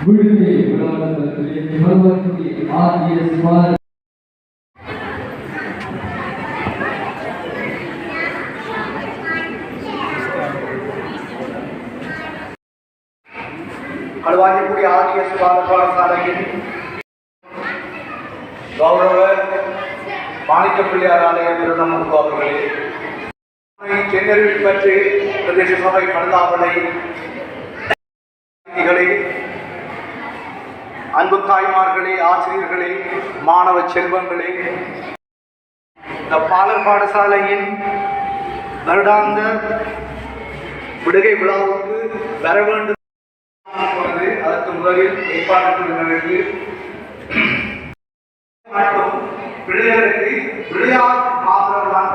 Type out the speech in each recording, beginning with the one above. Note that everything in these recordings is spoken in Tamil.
விடுதலை விழாவிலே பருவத்தி ஆகிய சுமார் களுவாஞ்சிக்குடி ஆகிய சுகாதார பாடசாலையின் கௌரவ மாணிக்க பிள்ளையார் ஆலய பிரதம அவர்களே சென்னறிவில் பற்றி பிரதேச சபை பழுதாவளை தாய்மார்களே ஆசிரியர்களே மாணவ செல்வங்களே இந்த பாலர் பாடசாலையின் வருடாந்த விடுகை விழாவுக்கு வர வேண்டும். அதற்கு முதலில் ஏற்பாடு மற்றும் பிள்ளைகளுக்கு விளையாட்டு மாத்திரம் தான்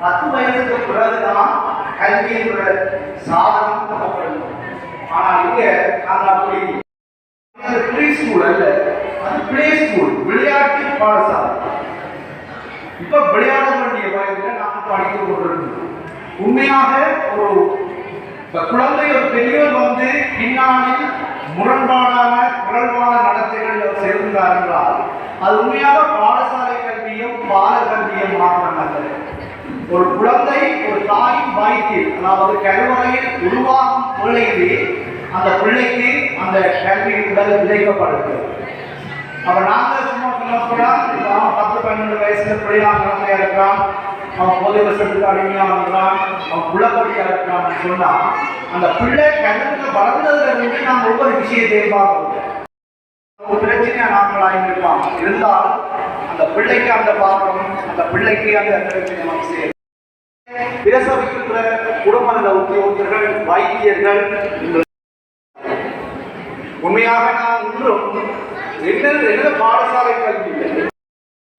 பத்து வயசுக்கு பிறகுதான் கல்வி என்ற சாதனம் ஆனால் இங்க நாங்கள் அப்படி ப்ரீ ஸ்கூல் அல்ல. அது பிளே ஸ்கூல் விளையாட்டு பாடசாலை. இப்ப விளையாட வேண்டிய வயதில் நாம படித்துக் கொண்டிருக்கிறோம். உண்மையாக ஒரு குழந்தை ஒரு பெரியவர் வந்து பின்னாளில் முரண்பாடான முரண்பான நடத்தைகள் அவர் சேர்ந்தார் என்றால் அது உண்மையாக பாடசாலை கல்வியும் பால கல்வியும் மாத்திரம் ஒரு குழந்தை ஒரு தாயின் வயிற்றில் அதாவது கருவறையில் உருவாகும் பிள்ளைக்கு அந்த பிள்ளைக்கு அந்த கல்வி உடல் விதைக்கப்படுது அப்ப நாங்கள் சும்மா சொல்லப்படாம் அவன் பத்து பன்னெண்டு வயசுல பிள்ளையா குழந்தையா இருக்கான். அவன் போதை வருஷத்துக்கு அடிமையா இருக்கான் அவன் குளப்படியா இருக்கான்னு சொன்னா அந்த பிள்ளை கருத்துல வளர்ந்ததுல இருந்து நாம் ஒவ்வொரு விஷயத்தையும் பார்க்கணும். ஒரு பிரச்சனையா நாங்கள் இருப்பான் இருந்தால் அந்த பிள்ளைக்கு அந்த பாவம் அந்த பிள்ளைக்கு அந்த பிரச்சனை நமக்கு சேரும். பிரசவிக்கின்ற குடும்ப நல உத்தியோகத்தர்கள் வைத்தியர்கள் உண்மையாக நான் இன்றும் என்ன என்ன பாடசாலை கல்வி?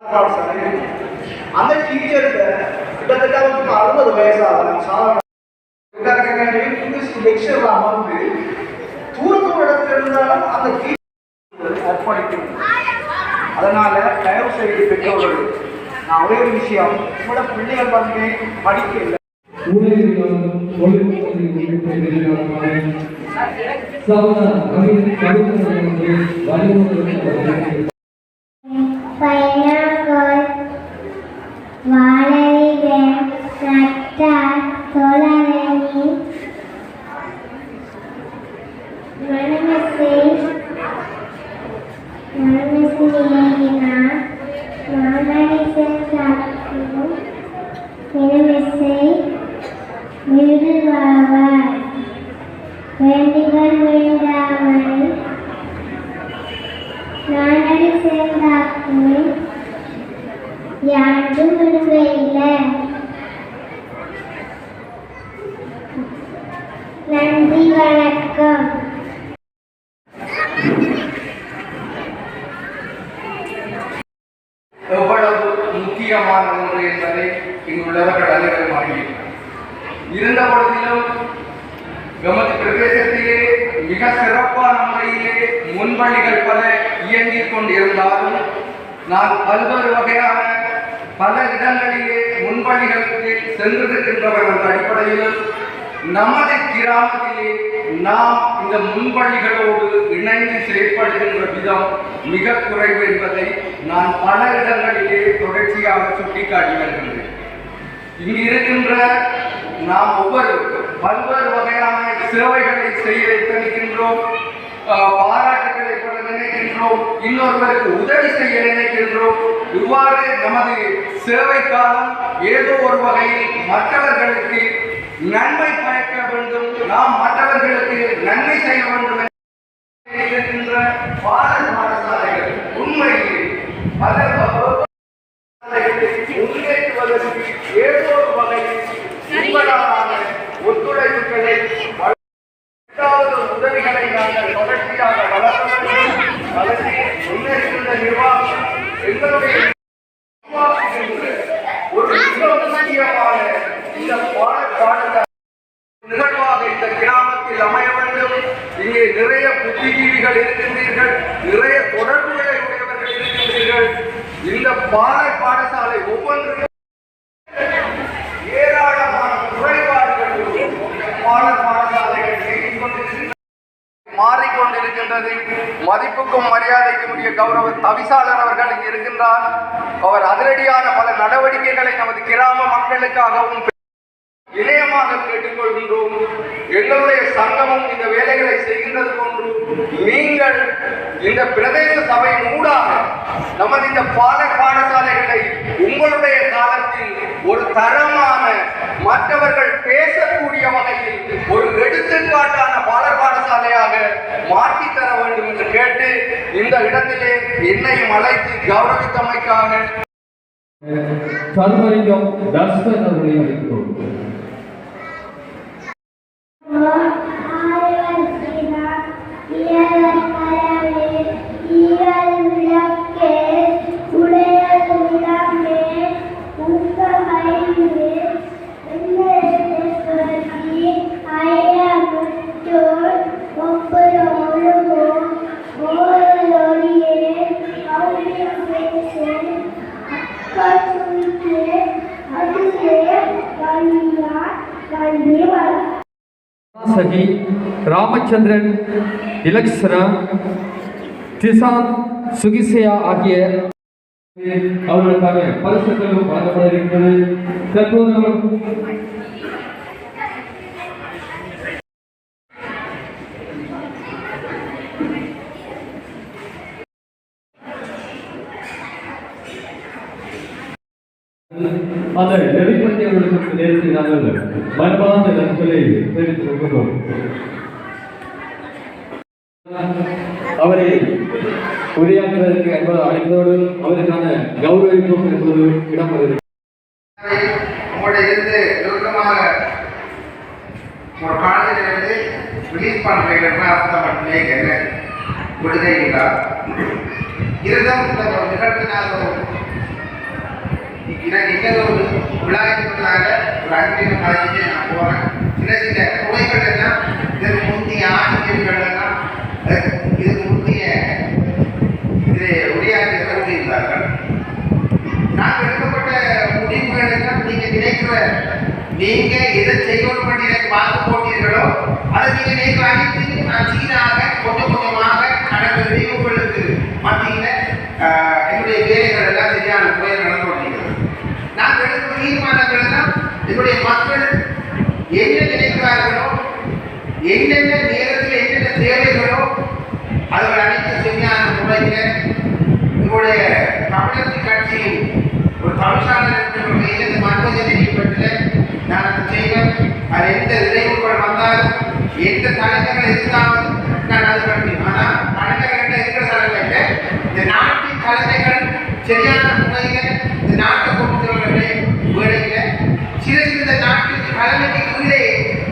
பாடசாலை. அந்த டீச்சர் கிட்டத்தட்ட அவருக்கு அறுபது வயசாக சாதாரண இங்கிலீஷ் லெக்சர்ல அமர்ந்து தூர இடத்துல இருந்தாலும் அந்த டீச்சர் அதனால தயவு செய்து பெற்றோர்கள் நான் ஒரே ஒரு விஷயம். உங்களோட பிள்ளைகள் வந்து படிக்கல. இல்லை உலகிலும் தொழில்நுட்பத்தில் கவிதை கவிதை. நன்றி வணக்கம். எவ்வளவு முக்கியமான ஒன்று என்பதை இங்குள்ளவர்கள் அனைவரும் அறிவீர்கள் இருந்த பொழுதிலும் எமது பிரதேசத்திலே மிக சிறப்பான முறையிலே முன்வழிகள் பல இயங்கிக் கொண்டிருந்தாலும் நான் பல்வேறு வகையான பல இடங்களிலே முன்வழிகளுக்கு சென்றிருக்கின்றவர்கள் என்ற அடிப்படையில் நமது கிராமத்திலே நாம் இந்த முன்பள்ளிகளோடு இணைந்து செயற்படுகின்ற விதம் மிக குறைவு என்பதை நான் பல இடங்களிலே தொடர்ச்சியாக சுட்டிக்காட்டி வருகின்றேன் இங்கு இருக்கின்ற நாம் ஒவ்வொரு பல்வேறு வகையான சேவைகளை செய்ய நினைக்கின்றோம் பாராட்டுகளை பெற நினைக்கின்றோம் இன்னொருவருக்கு உதவி செய்ய நினைக்கின்றோம். இவ்வாறு நமது சேவை காலம் ஏதோ ஒரு வகையில் மற்றவர்களுக்கு நன்மை பயக்க வேண்டும். நாம் மற்றவர்களுக்கு நன்மை செய்ய வேண்டும் என்ற இருக்கின்ற பாடசாலைகள் உண்மையில் பல முன்னேற்றுவதற்கு ஏதோ ஒரு வகையில் உங்களான ஒத்துழைப்புகளை உதவிகளை நாங்கள் தொடர்ந்து வளர்க்க வேண்டும் வளர்ச்சி முன்னேற்றுகின்ற நிர்வாகம் எங்களுடைய உருவாக்குகின்ற ஒரு மிக முக்கியமான இந்த பாடப்பாடல நிகழ்வாக இந்த கிராமத்தில் அமைய வேண்டும் இங்கே நிறைய புத்திஜீவிகள் இருக்கின்றீர்கள் நிறைய தொடர்புகளை உடையவர்கள் இருக்கின்றீர்கள் இந்த பாட பாடசாலை ஒவ்வொன்றும் ஏராளமான குறைபாடுகள் பாட பாடசாலைகள் இயங்கிக் கொண்டிருக்கின்றன மாறிக்கொண்டிருக்கின்றது மதிப்புக்கும் மரியாதைக்கும் உரிய கௌரவ தவிசாளர் அவர்கள் இங்கு இருக்கின்றார். அவர் அதிரடியான பல நடவடிக்கைகளை நமது கிராம மக்களுக்காகவும் இணையமாக கேட்டுக்கொள்கின்றோம். எங்களுடைய சங்கமும் இந்த வேலைகளை செய்கின்றது போன்று நீங்கள் இந்த பிரதேச சபை மூடாக நமது இந்த பால பாடசாலைகளை உங்களுடைய காலத்தில் ஒரு தரமான மற்றவர்கள் பேசக்கூடிய வகையில் ஒரு எடுத்துக்காட்டான பாலர் பாடசாலையாக மாற்றி தர வேண்டும் என்று கேட்டு இந்த இடத்திலே என்னையும் அழைத்து கௌரவித்தமைக்காக சர்வலிங்கம் தர்ஷன் அவர்களை அழைக்கிறோம். ராமச்சந்திரன் இலக்ஷனா திசான் சுகிசேயா ஆகிய அவர்களுக்கான பரிசுகளும் வழங்கப்பட இருக்கிறது தற்போது அவர் அந்த நெறிப்பற்றி அவர்களுக்கு நேரத்தில் நாங்கள் மனமார்ந்த நன்றிகளை தெரிவித்துக் கொள்கிறோம் அவரை உரையாற்றுவதற்கு என்பது அழைப்பதோடு அவருக்கான கௌரவிக்கும் என்பது இடம்பெறுகிறது. இருந்து நெருக்கமாக ஒரு காலத்தில் ரிலீஸ் பண்ணுறீங்கன்னா அர்த்தம் மட்டுமே என்ன? இந்த ஒரு எனக்கு இன்னொரு ஒரு ஒரு அன்பின் நான் போகிறேன் எல்லாம் இதற்கு முந்தைய இது அதற்கு இதுக்கு முந்தைய இதில் உரையாற்றிய நாங்கள் எடுக்கப்பட்ட முடிவுகள் எல்லாம் நீங்க நினைக்கிற நீங்க எதை செய்யணும் பண்ணி எனக்கு பார்த்து போட்டீர்களோ அதை நீங்க நேற்று அனைத்து நான் சீராக கொஞ்சம் கொஞ்சமாக நடக்கிறது உங்களுக்கு மத்தியில ஆஹ், என்னுடைய வேலைகள் எல்லாம் சரியான முறையில் நடந்து கொண்டிருக்கிறது. நாங்கள் எடுக்கிற தீர்மானங்கள் எல்லாம் என்னுடைய மக்கள் என்ன நினைக்கிறார்களோ என்னென்ன நேரத்தில் என்னென்ன தேவைகளோ அவர்கள் அனைத்து சரியான முறையில் உங்களுடைய தமிழரசு கட்சியில் ஒரு தமிழ்நாடு என்ற வகையில் இந்த மன்மதனை பற்றில நான் அதை செய்வேன். அது எந்த இடைவுகள் வந்தாலும் எந்த தலைவர்கள் இருந்தாலும் நான் அது பண்ணுவேன். ஆனால் தலைவர்கள் இருக்கிற தலைவர்கள் இந்த நாட்டின் தலைமைகள் சரியான முறையில் இந்த நாட்டை கொண்டு செல்வதே வேலையில் சில சில இந்த நாட்டின் தலைமைக்கு கீழே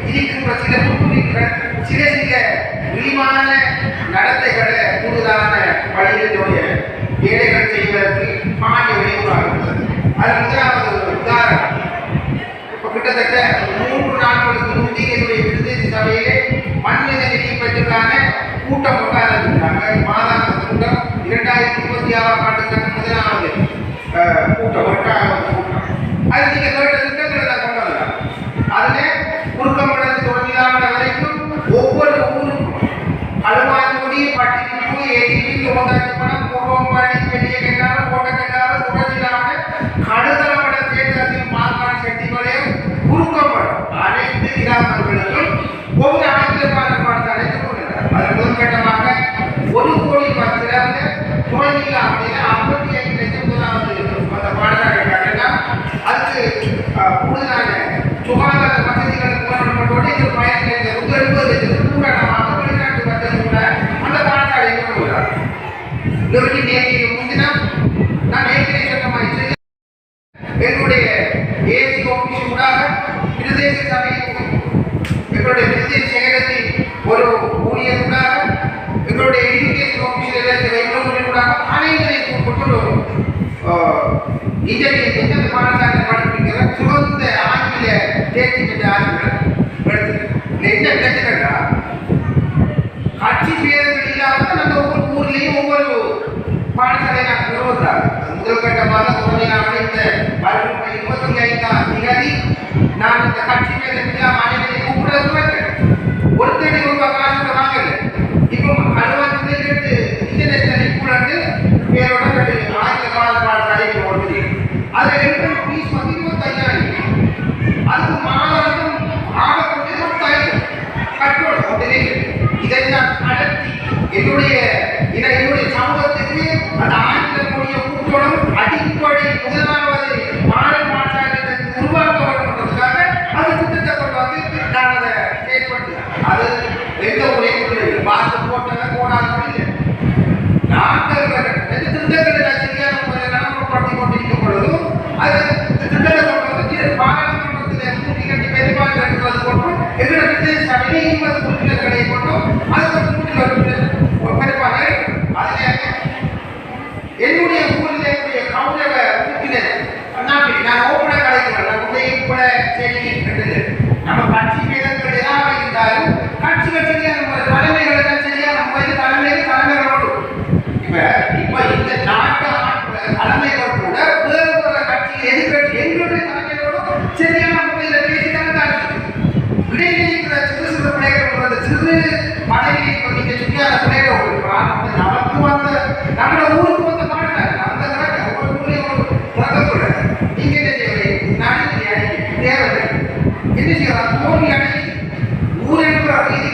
இருக்கின்ற சில குழுவிகள் சில சில இழிவான நடத்தைகளை கூடுதலான வழிகளினுடைய வேலைகள் செய்வதற்கு பாண்டிய விளைவுறாகிறது அது முதலாவது உதாரணம். இப்ப கிட்டத்தட்ட மூன்று நாட்களுக்கு முந்தி என்னுடைய பிரதேச சபையிலே மண்ணில நிதி பெற்றுக்கான கூட்டம் கொண்டாடுறாங்க மாதாந்த கூட்டம். இரண்டாயிரத்தி இருபத்தி ஆறாம் ஆண்டுக்கான முதலாவது கூட்டம் எட்டாவது கூட்டம். அது நீங்க கேட்டது திட்டங்களை நான் கொண்டு வரலாம் அதுல குறுக்கம்படத்து தொடங்கினான வரைக்கும் ஒவ்வொரு ஊருக்கும் அலுமான்குடி பட்டினிப்பு ஏடிபி லோதாச்சி படம் பூர்வம்பாடி பெரிய கெண்டாரம் கோட்டை கெண்டாரம் தொடர்ச்சியான கடுதலப்பட தேர்தலில் மார்க்காடு செட்டிகளையும் குறுக்கப்படும் அனைத்து கிராமங்களுக்கும் ஒவ்வொரு ஆங்கில பாடல் அழைத்துக் கொண்டிருக்கிறார் அது முதற்கட்டமாக ஒரு கோடி பத்திரங்க குழந்தைகள் அப்படின்னு ஐம்பத்தி ஐந்து லட்சம் முதலாவது அந்த பாடசாலை கட்டணம் அதுக்கு அஹ், கூடுதலான சுகாதார வசதிகள் மூலப்பட்டோடு இது பயன் நூற்றி எழுபது லட்சத்துக்கு பூரணமாக வெளிநாட்டு வசதி கூட அந்த பாடசாலை கொண்டு வரார் இதற்கு நேற்று முன்தினம் நான் ஏற்கனவே சொன்ன என்னுடைய ஏசி ஆபீஸ் ஊடாக பிரதேச சபையில் எங்களுடைய பிரதேச செயலகத்தில் ஒரு ஊழியர் ஊடாக எங்களுடைய எஜுகேஷன் ஆபீஸில் எங்களுடைய ஊடாக அனைவரையும் கொண்டு ஒரு எந்த அந்த பாடசாலை படிப்பிக்கிற சுகந்த ஆங்கில தேர்ச்சி கொண்டார் முதல் கட்டமாக சோதனை அடைந்த பதினொன்று இருபத்தி ஐந்தாம் நான் இந்த கட்சி மேலே மாநிலத்தை கூப்பிடுறது ஒரு தேடி ரூபாய் காசு இப்போ அனுமதி கேட்டு இன்டர்நேஷனல் கூடாண்டு பேரோட ஆயிரத்தி தொள்ளாயிரத்தி அடைக்க ஓடுது ரெண்டு பீஸ் வந்து இருபத்தையாயிரம் அதுக்கு மாணவர்களும் ஆகக்கூடிய இருபத்தாயிரம் கட்டோடு உடனே இதை என்னுடைய என்னுடைய சமூகத்துக்கு அந்த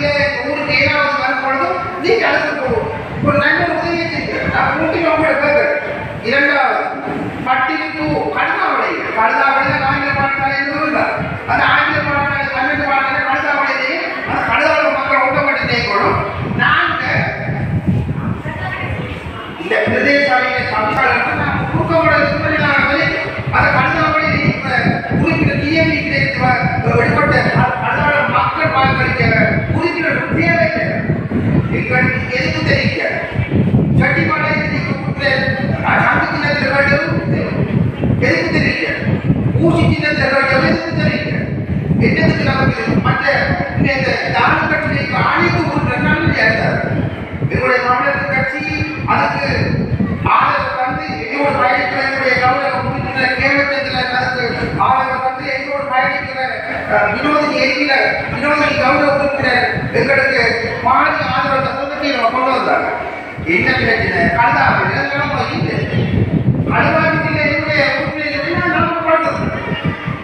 என்ற ஊருக்கு ஏதாவது வரும் பொழுதும் அழைத்து போகும் ஒரு நல்ல உதவியை செய்யுங்க நான் இரண்டாவது கடுதாவளை. கடுதாவளை ஆங்கில பாடசாலை அந்த ஆங்கில பாடசாலை தமிழ் பாடசாலை கடுதாவளையிலேயே அந்த கடுதாவளை மக்கள் ஒட்டப்பட்டு நாங்க இந்த பிரதேசாலையில சம்சாரம் நான் தேவையில்லை எங்களுக்கு எதுக்கு தெரிவிக்க சட்டிப்பாளையத்தில் நீங்க கொடுத்த எதுக்கு தெரிவிக்க ஊசி சின்னத்தில் எதுக்கு தெரிவிக்க என்னதுக்கு நமக்கு மற்ற இந்த தான கட்சிக்கு அனைத்து உறுப்பினர்கள் ஏற்றார் எங்களுடைய தமிழக கட்சி அதுக்கு ஆதரவு தந்து எங்களோடு பயணிக்கிற எங்களுடைய கௌரவ உறுப்பினர் கேவச்சந்திரன் அதுக்கு ஆதரவு தந்து பயணிக்கிற வினோதினி வினோதினி கௌரவ எங்களுக்கு மாறி ஆதரவு தத்துவத்தை நம்ம கொண்டு வந்தாங்க. என்ன பிரச்சனை கழுதாவில் இதெல்லாம் இல்லை கழுதாவில் என்னுடைய உறுப்பினர் நம்ம பார்த்தது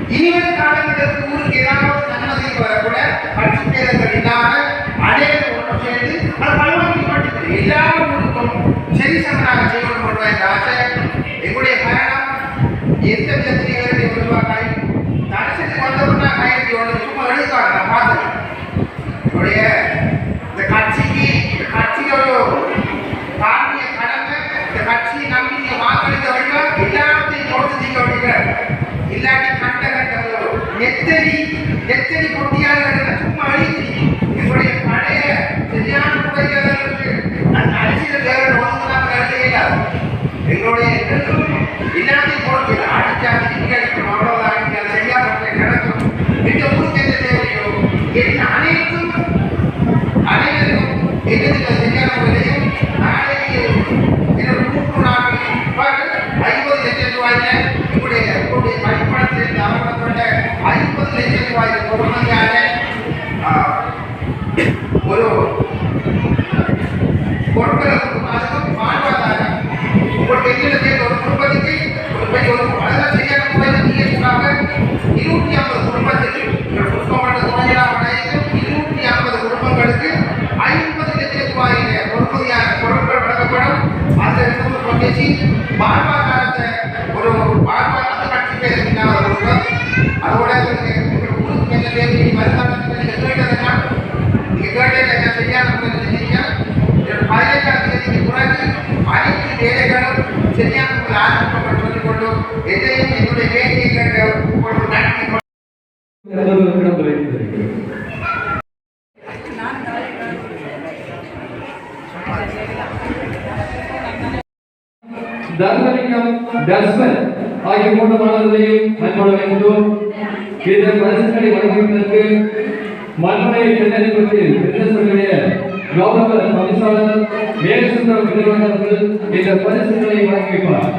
இனிவரும் காலகட்டத்தில் ஊருக்கு ஏதாவது நன்மை செய்ய வரக்கூட கட்சி தேர்தல் இல்லாமல் அனைவரும் ஒன்று சேர்ந்து அது பலவாக்கி மாட்டேங்குது எல்லா ஊருக்கும் சரி சமனாக செய்யணும் என்ற ஆசை எங்களுடைய பயணம் எந்த விதத்திலே உருவாக்காய் தரிசனத்துக்கு வந்தவொன்னா ஆயிரத்தி ஒன்று சும்மா எழுதுவாங்க நான் பார்த்தேன் என்னுடைய இந்த கட்சிக்கு இந்த கட்சிக்கு ஒரு தாண்டிய கடமை இந்த கட்சியை நம்பி நீங்க வாக்களிக்க வேண்டும் எல்லாத்தையும் கொடுத்து நீங்க விடுங்க இல்லாட்டி கண்ட கண்ட ஒரு நெத்தடி நெத்தடி கொட்டியாளர்கள் சும்மா அழித்து எங்களுடைய பழைய சரியான முறைகளுக்கு நான் அரசியல் வேற ஒதுக்கலாம் கருதையில எங்களுடைய எண்ணங்களும் எல்லாத்தையும் கொடுத்து அடிச்சா அவ்வளவுதான். இங்க அது சரியா நடக்கும் எந்த தேவையோ? என்ன ஐம்பது லட்சம் ரூபாய் பொறுமையான ஒரு பொருட்களுக்கு அதுக்கும் வாழ்வாதாரம் உங்களுக்கு எங்கிட்ட சேர்ந்த ஒரு குடும்பத்துக்கு ஒரு பெரிய ஒரு அதெல்லாம் சரியான முறையில் ஜிஎஸ்டிக்காக இருநூற்றி ஐம்பது சரியான முறையில் ஆரம்பிக்கப்பட்டு சொல்லிக்கொண்டு எதையும் என்னுடைய பேசியை தர்மலிங்கம் தர்சன் ஆகிய மூன்று மாணவர்களையும் அன்போடு வேண்டும் இந்த பரிசுகளை வழங்குவதற்கு மண்மனை தென்னறிப்பத்தில் கௌரவ பரிசாளர் மேகசுந்தரம் நிறுவனர்கள் இந்த பரிசுகளை வழங்கி வைப்பார்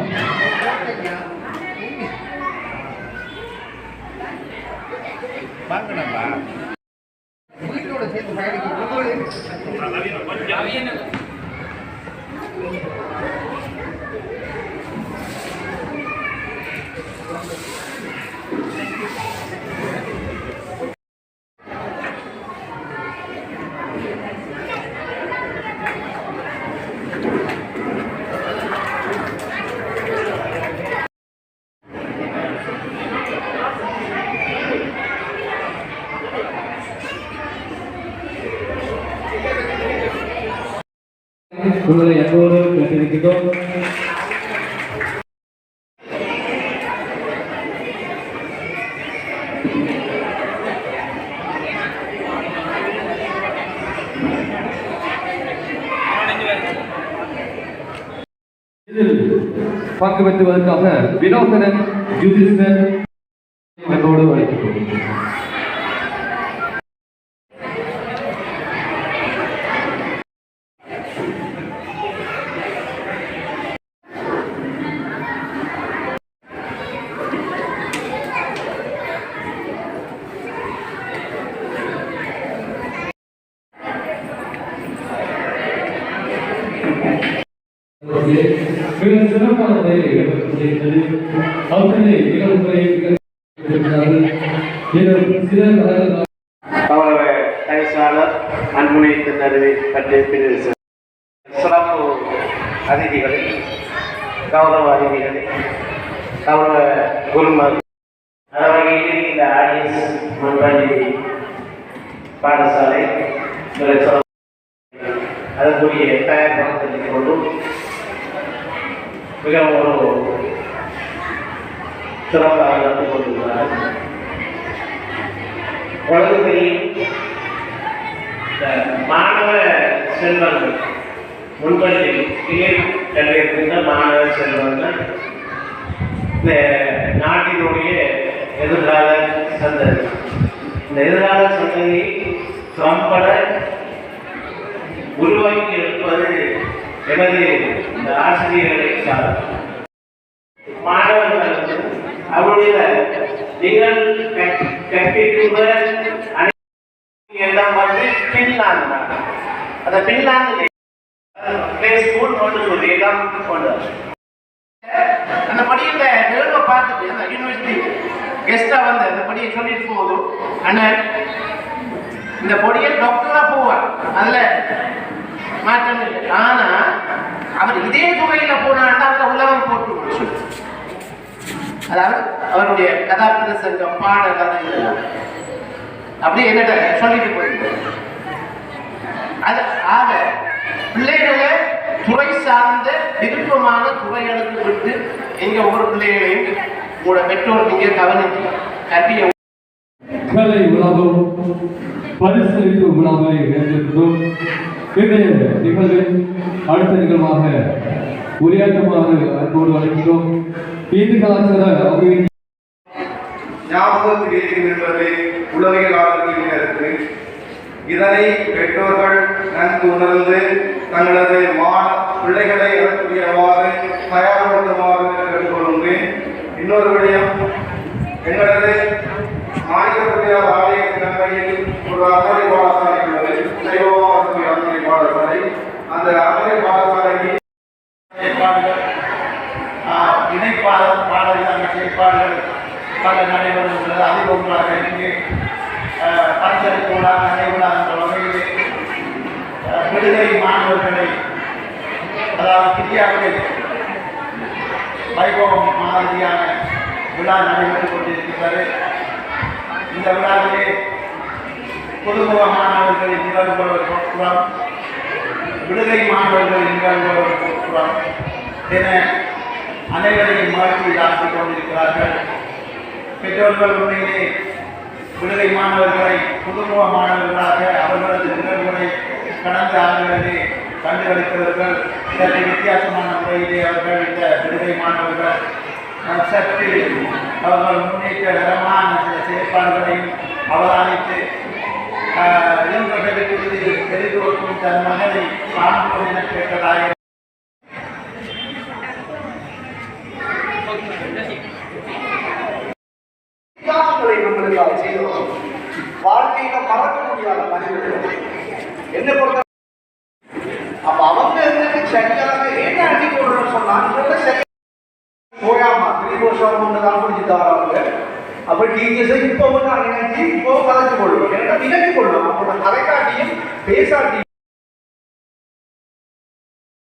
பங்கு பெற்றுவதற்காக வினோதனன் யுதிஷ்ணன் அன்போடு அழைக்கிறோம் மிக சிறப்பான முறையில் இடம்பெற்றிருக்கிறது அவர்களே நிகழ்வுகளை சில கலர்கள் கௌரவ தவிசாளர் அன்புனை திண்ணறிவை பிரிவு சிறப்பு அதிதிகளே கௌரவ அதிதிகளே கௌரவ குருமார் வகையில் இந்த ஆடியன்ஸ் மன்றாடி பாடசாலை ஒரு சிறப்பு அதற்குரிய தயார்படுத்திக் கொண்டு மிகவும் ஒரு சிறப்பாக நடந்து கொண்டிருக்கிறார் உலகத்தில் மாணவ செல்வங்கள். முன்பதில் கீழ் கண்டிருக்கின்ற மாணவ செல்வங்கள். இந்த நாட்டினுடைய எதிர்கால சந்ததி. இந்த எதிர்கால சந்ததியை சம்பட உருவாக்கி இருப்பது எனது இந்த ஆசிரியர்களை சார் மாணவர்கள் அவருடைய நீங்கள் கற்பிக்கின்ற அனைத்து இடம் வந்து பின்லாந்து நாடு. அந்த பின்லாந்து பிளே ஸ்கூல் கொண்டு சொல்லி கொண்டு அந்த படியில் நிலவை பார்த்துட்டு அந்த யூனிவர்சிட்டி கெஸ்டா வந்து அந்த படியை சொல்லிட்டு போதும் அண்ணன் இந்த பொடியை டாக்டரா போவார். அதுல மாற்றம் இல்லை. ஆனா அவர் இதே துறையில போனான்னா அந்த உலகம் போட்டு அதாவது அவருடைய கதாபாத்திர சங்கம் பாட கதை அப்படியே என்னட்ட சொல்லிட்டு போய் அது ஆக பிள்ளைகளை துறை சார்ந்த விருப்பமான துறைகளுக்கு விட்டு எங்க ஒவ்வொரு பிள்ளைகளையும் உங்களோட பெற்றோர் நீங்க கவனிக்க கல்வியை கலை உலகம் பரிசளிப்பு விழாவை ஏற்றிருக்கிறோம் இன்றைய நிகழ்வில் அடுத்த நிகழ்வாக உரையாற்றுமாறு அன்போடு அழைக்கிறோம் இந்து கலாச்சார அமைதி ஞாபகத்தில் இருக்கின்றது உளவியலாளர்களின் கருத்து இதனை பெற்றோர்கள் நன்கு உணர்ந்து தங்களது மா பிள்ளைகளை அதற்குரியவாறு தயார்படுத்துமாறு கேட்டுக்கொள்கின்றேன் இன்னொரு விடயம் எங்களது மாநிலத்தியார் ஆலய நன்மையில் ஒரு அறநிலை பாடசாலை உள்ளது. சைவமாசி அறநிலை பாடசாலை. அந்த அறநிலை பாடசாலையில் ஆஹ், இணைப்பாளர் பாடல்கள் செயற்பாடுகள் பல நடைபெறுகிறது அதிபர்களாக ஒன்றாக இங்கே பரிசளிக்கூடா நடைபெறா என்ற வகையிலே விடுதலை மாணவர்களை அதாவது கிரியாவில் வைபவம் மாதிரியான விழா நடைபெற்றுக் கொண்டிருக்கிறது இந்த விழாவிலே புதுமுக மாணவர்களின் நிகழ்வுகள் ஒரு விடுதலை மாணவர்களின் நிகழ்வுகள் ஒரு என அனைவரையும் மாற்றி ஆற்றிக் கொண்டிருக்கிறார்கள். பெற்றோர்கள் உண்மையிலே விடுதலை மாணவர்களை புதுமுக மாணவர்களாக அவர்களது நிகழ்வுகளை கடந்த ஆண்டுகளிலே கண்டுகளித்தவர்கள் சற்று வித்தியாசமான முறையிலே அவர்கள் இந்த விடுதலை மாணவர்கள் சற்று அவர்கள் முன்னேற்றகரமான சில செயற்பாடுகளையும் அவதானித்து அஹ், இளைஞர்களுக்கு இது பெரிதோர்க்கும் தன் மகனை காண்போம் என pesadíssimo.